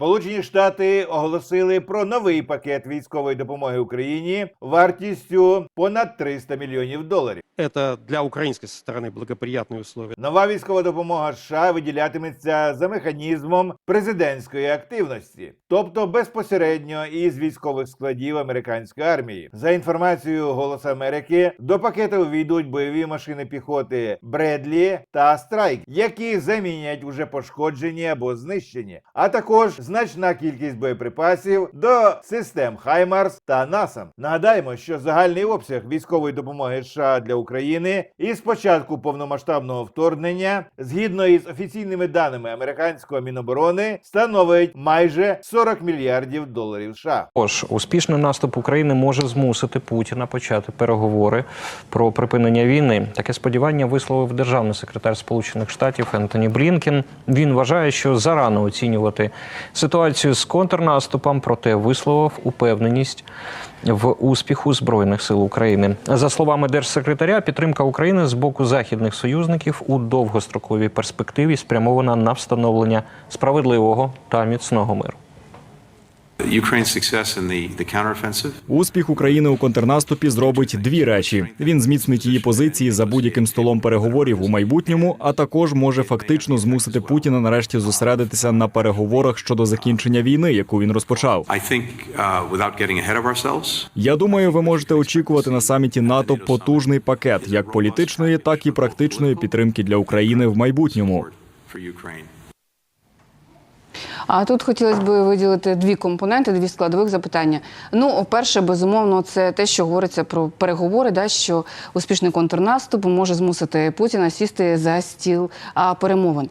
Сполучені Штати оголосили про новий пакет військової допомоги Україні вартістю понад 300 мільйонів доларів. Это для украинской стороны благоприятные условия. Нова військова допомога США виділятиметься за механізмом президентської активності, тобто безпосередньо із військових складів американської армії. За інформацією Голосу Америки, до пакету увійдуть бойові машини піхоти Бредлі та Страйк, які замінять уже пошкоджені або знищені, а також значна кількість боєприпасів до систем Хаймарс та НАСАМ. Нагадаємо, що загальний обсяг військової допомоги США для України із початку повномасштабного вторгнення, згідно із офіційними даними американського міноборони, становить майже 40 мільярдів доларів США. Також успішний наступ України може змусити Путіна почати переговори про припинення війни. Таке сподівання висловив державний секретар Сполучених Штатів Ентоні Блінкен. Він вважає, що зарано оцінювати ситуацію з контрнаступом, проте висловив упевненість в успіху збройних сил України. За словами держсекретаря, підтримка України з боку західних союзників у довгостроковій перспективі спрямована на встановлення справедливого та міцного миру. Успіх України у контрнаступі зробить дві речі: він зміцнить її позиції за будь-яким столом переговорів у майбутньому, а також може фактично змусити Путіна нарешті зосередитися на переговорах щодо закінчення війни, яку він розпочав. Uh, Я думаю, ви можете очікувати на саміті НАТО потужний пакет як політичної, так і практичної підтримки для України в майбутньому. А тут хотілося б виділити дві компоненти, дві складових запитання. Ну, перше, безумовно, це те, що говориться про переговори, да, що успішний контрнаступ може змусити Путіна сісти за стіл перемовин.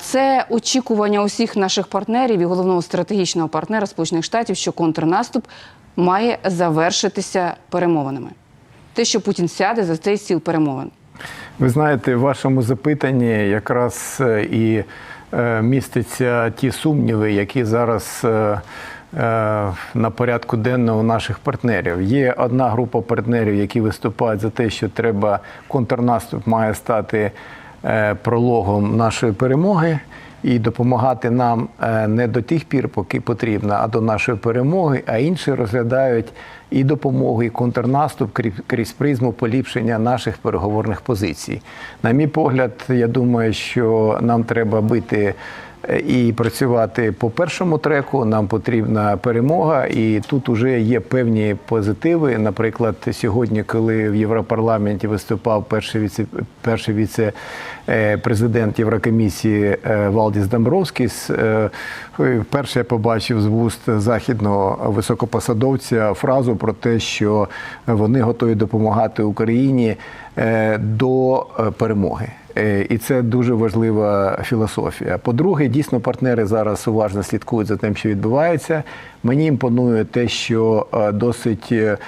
Це очікування усіх наших партнерів і головного стратегічного партнера Сполучених Штатів, що контрнаступ має завершитися перемовинами. Те, що Путін сяде за цей стіл перемовин. Ви знаєте, в вашому запитанні якраз е, і містяться ті сумніви, які зараз е, е, на порядку денного наших партнерів. Є одна група партнерів, які виступають за те, що треба контрнаступ має стати е, прологом нашої перемоги. І допомагати нам е, не до тих пір, поки потрібно, а до нашої перемоги. А інші розглядають і допомогу, і контрнаступ крі- крізь призму поліпшення наших переговорних позицій. На мій погляд, я думаю, що нам треба бити і працювати по першому треку. Нам потрібна перемога, і тут вже є певні позитиви. Наприклад, сьогодні, коли в Європарламенті виступав перший віце перший віце е, Єврокомісії е, Валдіс Домбровськіс, е, вперше побачив з вуст західного високопосадовця фразу про те, що вони готові допомагати Україні до перемоги. Е, І це дуже важлива філософія. По-друге, дійсно партнери зараз уважно слідкують за тим, що відбувається. Мені імпонує те, що е, досить. е,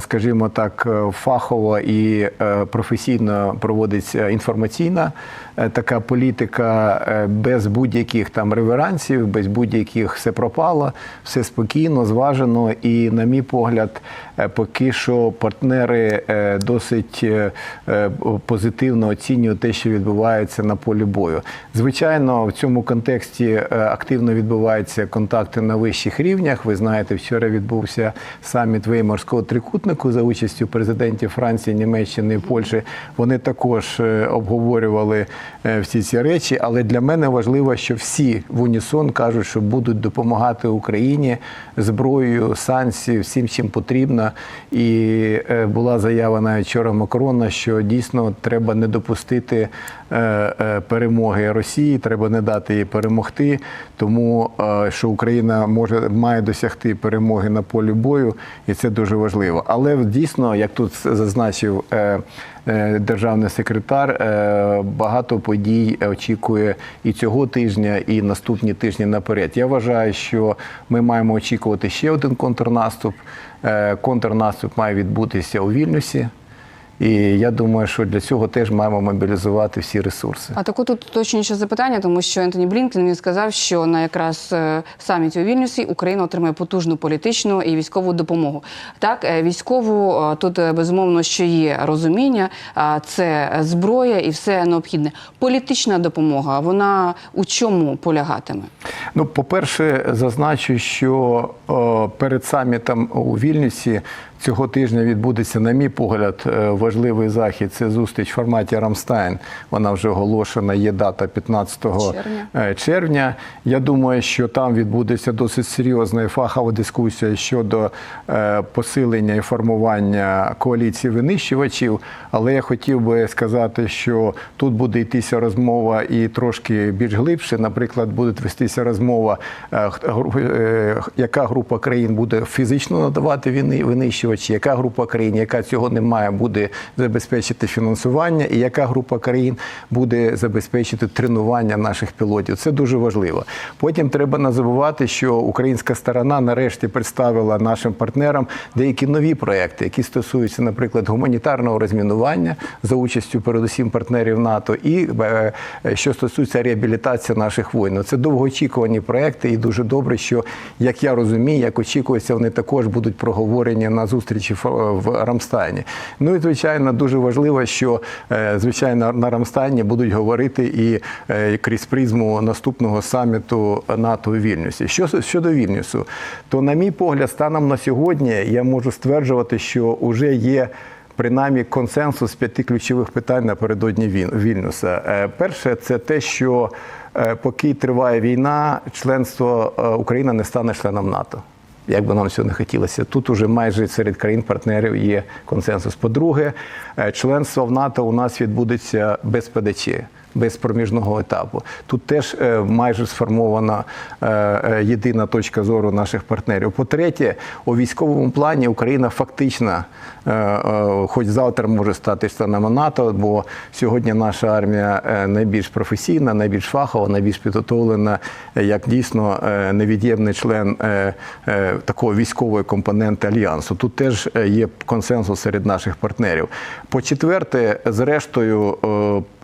Скажімо так, фахово і професійно проводиться інформаційна така політика без будь-яких там реверансів, без будь-яких все пропало, все спокійно, зважено. І, на мій погляд, поки що партнери е, досить е, е, позитивно оцінюють те, що відбувається на полі бою. Звичайно, в цьому контексті е, активно відбуваються контакти на вищих рівнях. Ви знаєте, вчора відбувся саміт Веймарського трикутнику за участю президентів Франції, Німеччини і Польщі. Вони також е, обговорювали е, всі ці речі. Але для мене важливо, що всі в унісон кажуть, що будуть допомагати Україні зброєю, санкцією, всім чим потрібно. І е, була заява навіть вчора Макрона, що дійсно треба не допустити е, е, перемоги Росії, треба не дати їй перемогти, тому що Україна може має досягти перемоги на полі бою, і це дуже важливо. Але дійсно, як тут зазначив державний секретар, багато подій очікує і цього тижня, і наступні тижні наперед. Я вважаю, що ми маємо очікувати ще один контрнаступ. Е, Контрнаступ має відбутися у Вільнюсі. І я думаю, що для цього теж маємо мобілізувати всі ресурси. А таке тут точніше запитання, тому що Ентоні Блінкен він сказав, що на якраз е, саміті у Вільнюсі Україна отримає потужну політичну і військову допомогу. Так, е, військову е, тут безумовно що є розуміння, це зброя і все необхідне. Політична допомога вона у чому полягатиме? Ну, по-перше, зазначу, що перед самітом у Вільнюсі цього тижня відбудеться, на мій погляд, е, важливий захід. Це зустріч в форматі Рамстайн. Вона вже оголошена. Є дата 15 Червня. е, червня. Я думаю, що там відбудеться досить серйозна і фахова дискусія щодо е, посилення і формування коаліції винищувачів. Але я хотів би сказати, що тут буде йтися розмова і трошки більш глибше. Наприклад, буде вестися розмова, е, яка група країн буде фізично надавати винищувачі, яка група країн, яка цього не має, буде забезпечити фінансування, і яка група країн буде забезпечити тренування наших пілотів. Це дуже важливо. Потім треба не забувати, що українська сторона нарешті представила нашим партнерам деякі нові проекти, які стосуються, наприклад, гуманітарного розмінування за участю передусім партнерів НАТО, і е, що стосується реабілітації наших воїнів. Це довгоочікувані проекти, і дуже добре, що як я розумію, як очікується, вони також будуть проговорені на зустрічі в- Рамстайні. Ну і звичайно, дуже важливо, що е, звичайно на Рамстайні будуть говорити і е, крізь призму наступного саміту НАТО у Вільнюсі. Що щодо Вільнюсу, то на мій погляд, станом на сьогодні я можу стверджувати, що вже є. Принаймні консенсус п'яти ключових питань напередодні Вільнюса. Е, Перше, це те, що поки триває війна, членство Україна не стане членом НАТО. Як би нам цього не хотілося, тут уже майже серед країн-партнерів є консенсус. По-друге, е, членство в НАТО у нас відбудеться без ПДЧ, без проміжного етапу. Тут теж е, майже сформована е, е, єдина точка зору наших партнерів. По-третє, у військовому плані Україна фактично, хоч завтра може стати членом НАТО, бо сьогодні наша армія найбільш професійна, найбільш фахова, найбільш підготовлена, як дійсно невід'ємний член такого військової компоненти альянсу. Тут теж є консенсус серед наших партнерів. По-четверте, зрештою,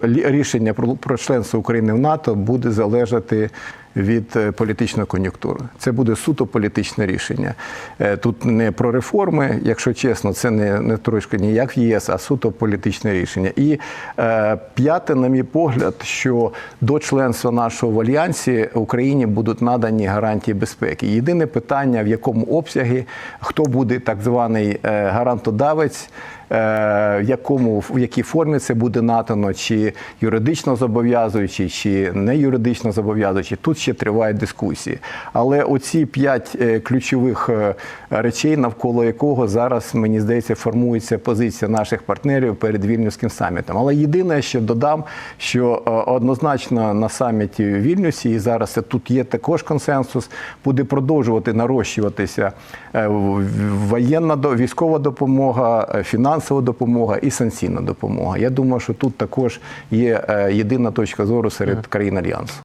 е, рішення про, членство України в НАТО буде залежати від е, політичної кон'юнктури. Це буде суто політичне рішення. Е, Тут не про реформи, якщо чесно, це не, не трошки ніяк в ЄС, а суто політичне рішення. І е, п'яте, на мій погляд, що до членства нашого в альянсі Україні будуть надані гарантії безпеки. Єдине питання, в якому обсягі, хто буде так званий е, гарантодавець. В якому в якій формі це буде надано, чи юридично зобов'язуючи, чи не юридично зобов'язуючи, тут ще тривають дискусії. Але оці п'ять е, ключових е, речей, навколо якого зараз мені здається формується позиція наших партнерів перед вільнюським самітом. Але єдине, що додам, що е, однозначно на саміті в Вільнюсі, і зараз тут є також консенсус, буде продовжувати нарощуватися воєнна військова допомога, фінансова допомога і санкційна допомога. Я думаю, що тут також є єдина точка зору серед країн альянсу.